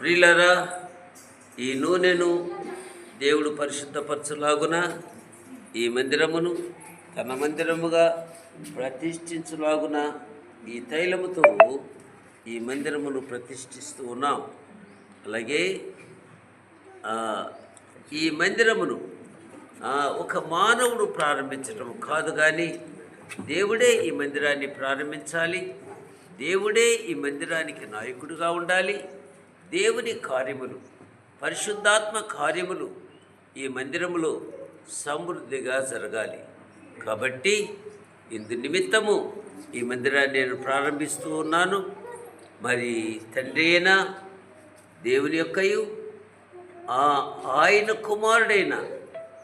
ప్రియులరా ఈ నూనెను దేవుడు పరిశుద్ధపరచులాగున ఈ మందిరమును తన మందిరముగా ప్రతిష్ఠించులాగున ఈ తైలముతో ఈ మందిరమును ప్రతిష్ఠిస్తూ ఉన్నాం. అలాగే ఈ మందిరమును ఒక మానవుడు ప్రారంభించడం కాదు కానీ దేవుడే ఈ మందిరాన్ని ప్రారంభించాలి దేవుడే ఈ మందిరానికి నాయకుడిగా ఉండాలి దేవుని కార్యములు పరిశుద్ధాత్మ కార్యములు ఈ మందిరములో సమృద్ధిగా జరగాలి. కాబట్టి ఇందు నిమిత్తము ఈ మందిరాన్ని నేను ప్రారంభిస్తూ ఉన్నాను. మరి తండ్రి అయినా దేవుని యొక్కయు ఆ ఆయన కుమారుడైన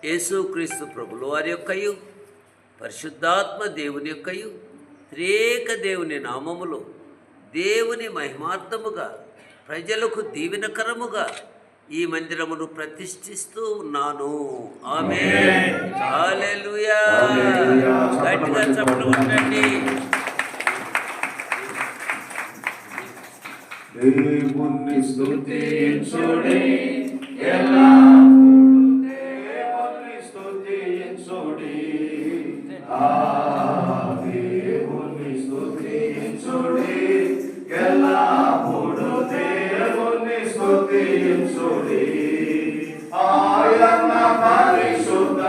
యేసుక్రీస్తు ప్రభుల వారి యొక్కయు పరిశుద్ధాత్మ దేవుని యొక్కయు త్రేక దేవుని నామములో దేవుని మహిమార్థముగా ప్రజలకు దీవెనకరముగా ఈ మందిరమును ప్రతిష్ఠిస్తూ ఉన్నాను. ఆమె గట్టిగా కొట్టండి దేవుణ్ణి స్తుతించుడి. ఎలా? దేవుణ్ణి స్తుతించుడి. ఆ దేవుణ్ణి స్తుతించుడి. స్తుతించుడి ఆయన పరిశుద్ధ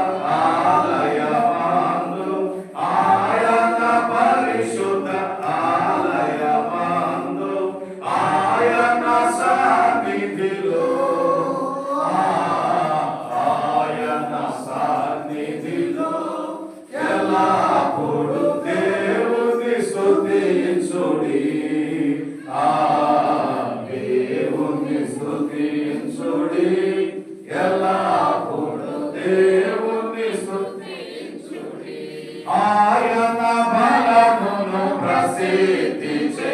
ఆయన బలమును ప్రసిద్ధి చే